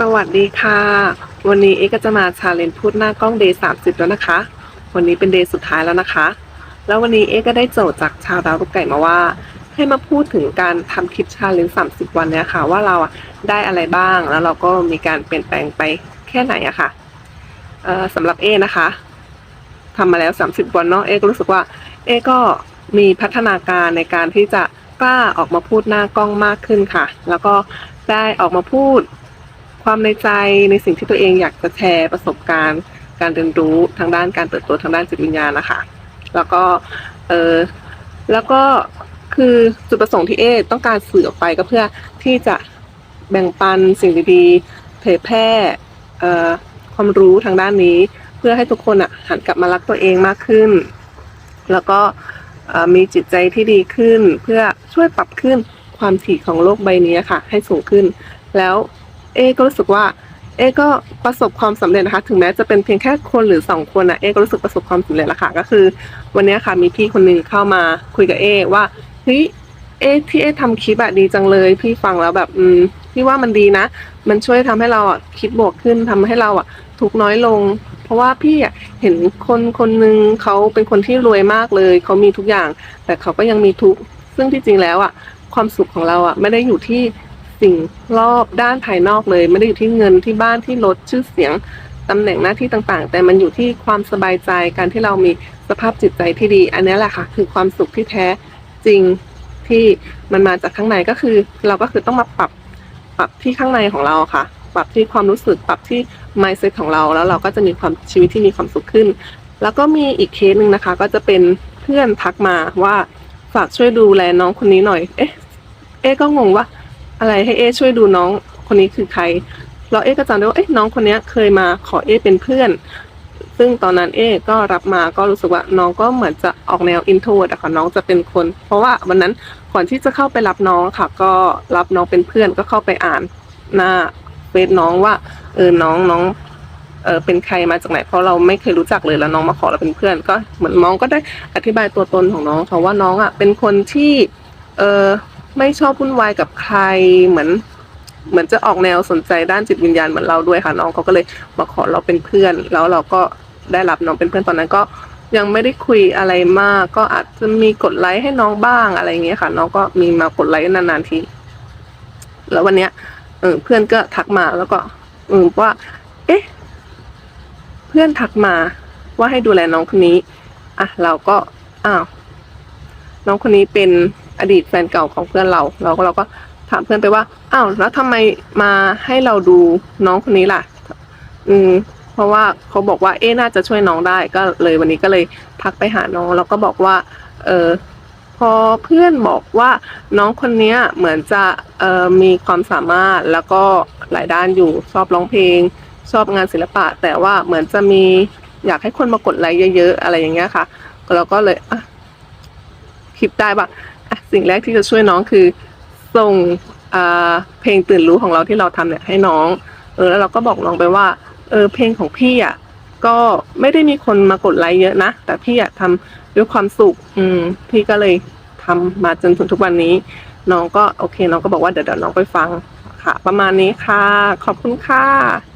สวัสดีค่ะ วันนี้เอกก็จะมาชาเลนจ์พูดหน้ากล้องเดย์สามสิบแล้วนะคะ วันนี้เป็นเดย์สุดท้ายแล้วนะคะ แล้ววันนี้เอกก็ได้โจทย์จากชาวดาวลูกไก่มาว่า ให้มาพูดถึงการทำคลิปชาเลนจ์สามสิบวันเนี้ยค่ะ ว่าเราได้อะไรบ้างแล้วเราก็มีการเปลี่ยนแปลงไปแค่ไหนอะค่ะเอ่อสำหรับเอนะคะทำมาแล้ว30วันเนาะเอก็รู้สึกว่า เอก็มีพัฒนาการในการที่จะกล้าออกมาพูดหน้ากล้องมากขึ้นค่ะ แล้วก็ได้ออกมาพูด ความในใจในสิ่งที่ตัวเองอยากจะแชร์ประสบการณ์ การเรียนรู้ทางด้านการเติบโตทางด้านจิตวิญญาณนะคะ แล้วก็เออแล้วก็คือจุดประสงค์ที่เอต้องการสื่อออกไปก็เพื่อที่จะแบ่งปันสิ่งดีๆ เผยแพร่เอ่อความรู้ทางด้านนี้ เพื่อให้ทุกคนอะหันกลับมารักตัวเองมากขึ้น แล้วก็มีจิตใจที่ดีขึ้น เพื่อช่วยปรับขึ้นความถี่ของโลกใบนี้ค่ะ ให้สูงขึ้นแล้ว เอก็รู้สึกว่าเอก็ประสบความสำเร็จนะคะ ถึงแม้จะเป็นเพียงแค่คนหรือสองคนนะเอก็รู้สึกประสบความสำเร็จแล้วค่ะ ก็คือ วันนี้ค่ะมีพี่คนหนึ่งเข้ามาคุยกับเอว่าเฮ้ยเอที่เอทำคลิปอะดีจังเลย พี่ฟังแล้วแบบอืมพี่ว่ามันดีนะ มันช่วยทำให้เราอะคิดบวกขึ้นทำให้เราอะทุกน้อยลง เพราะว่าพี่อะเห็นคนคนหนึ่งเขาเป็นคนที่รวยมากเลยเขามีทุกอย่าง แต่เขาก็ยังมีทุกข์ซึ่งที่จริงแล้วอะความสุขของเราอะไม่ได้อยู่ที่ สิ่งรอบด้านภายนอกเลย ไม่ได้อยู่ที่เงินที่บ้านที่รถชื่อเสียงตำแหน่งหน้าที่ต่างๆ แต่มันอยู่ที่ความสบายใจการที่เรามีสภาพจิตใจที่ดี อันนี้แหละค่ะ คือความสุขที่แท้จริงที่มันมาจากข้างในก็คือ เราก็คือต้องมาปรับปรับที่ข้างในของเราค่ะ ปรับที่ความรู้สึกปรับที่ mindset ของเราแล้วเราก็จะมีความชีวิตที่มีความสุขขึ้น แล้วก็มีอีกเคสหนึ่งนะคะ ก็จะเป็นเพื่อนทักมาว่าฝากช่วยดูแลน้องคนนี้หน่อย เอ๊ะ เอ๊ก็งงว่า อะไรให้เอช่วยดูน้องคนนี้คือใครแล้วเอก็จำได้ว่าเอ๊ะน้องคนนี้เคยมาขอเอเป็นเพื่อน ซึ่งตอนนั้นเอก็รับมาก็รู้สึกว่าน้องก็เหมือนจะออกแนวอินโทรดอะค่ะน้องจะเป็นคน เพราะว่าวันนั้นก่อนที่จะเข้าไปรับน้องค่ะ ก็รับน้องเป็นเพื่อนก็เข้าไปอ่านหน้าเฟซน้องว่า เออน้องน้องเออเป็นใครมาจากไหนเพราะเราไม่เคยรู้จักเลยแล้วน้องมาขอเราเป็นเพื่อน ก็เหมือนน้องก็ได้อธิบายตัวตนของน้องค่ะว่าน้องอะเป็นคนที่ เออ ไม่ชอบวุ่นวายกับใครเหมือน เหมือนจะออกแนวสนใจด้านจิตวิญญาณเหมือนเราด้วยค่ะน้องเขาก็เลยมาขอเราเป็นเพื่อน แล้วเราก็ได้รับน้องเป็นเพื่อนตอนนั้นก็ยังไม่ได้คุยอะไรมาก ก็อาจจะมีกดไลค์ให้น้องบ้างอะไรอย่างเงี้ยค่ะ น้องก็มีมากดไลค์นานๆทีแล้ววันเนี้ยเออเพื่อนก็ทักมาแล้วก็เออว่า เอ๊ะ เพื่อนทักมาว่าให้ดูแลน้องคนนี้ อะ เราก็อ้าวน้องคนนี้เป็น อดีตแฟนเก่าของเพื่อนเราเราก็เราก็ถามเพื่อนไปว่าอ้าวแล้วทำไมมาให้เราดูน้องคนนี้ล่ะ อืม เพราะว่าเขาบอกว่าเอ๊น่าจะช่วยน้องได้ก็เลยวันนี้ก็เลยทักไปหาน้องแล้วก็บอกว่า เออพอเพื่อนบอกว่าน้องคนเนี้ยเหมือนจะเอ่อมีความสามารถแล้วก็หลายด้านอยู่ชอบร้องเพลง ชอบงานศิลปะ แต่ว่าเหมือนจะมีอยากให้คนมากดไลค์เยอะๆอะไรอย่างเงี้ยค่ะเราก็เลยอะคิดได้ว่า อะสิ่งแรกที่จะช่วยน้องคือส่งเพลงตื่นรู้ของเราที่เราทำเนี่ยให้น้อง เออแล้วเราก็บอกน้องไปว่าเออเพลงของพี่อะก็ไม่ได้มีคนมากดไลค์เยอะนะ แต่พี่อะทำด้วยความสุข อืม พี่ก็เลยทำมาจนถึงทุกวันนี้ น้องก็โอเค น้องก็บอกว่าเดี๋ยวเดี๋ยวน้องไปฟังค่ะ ประมาณนี้ค่ะ ขอบคุณค่ะ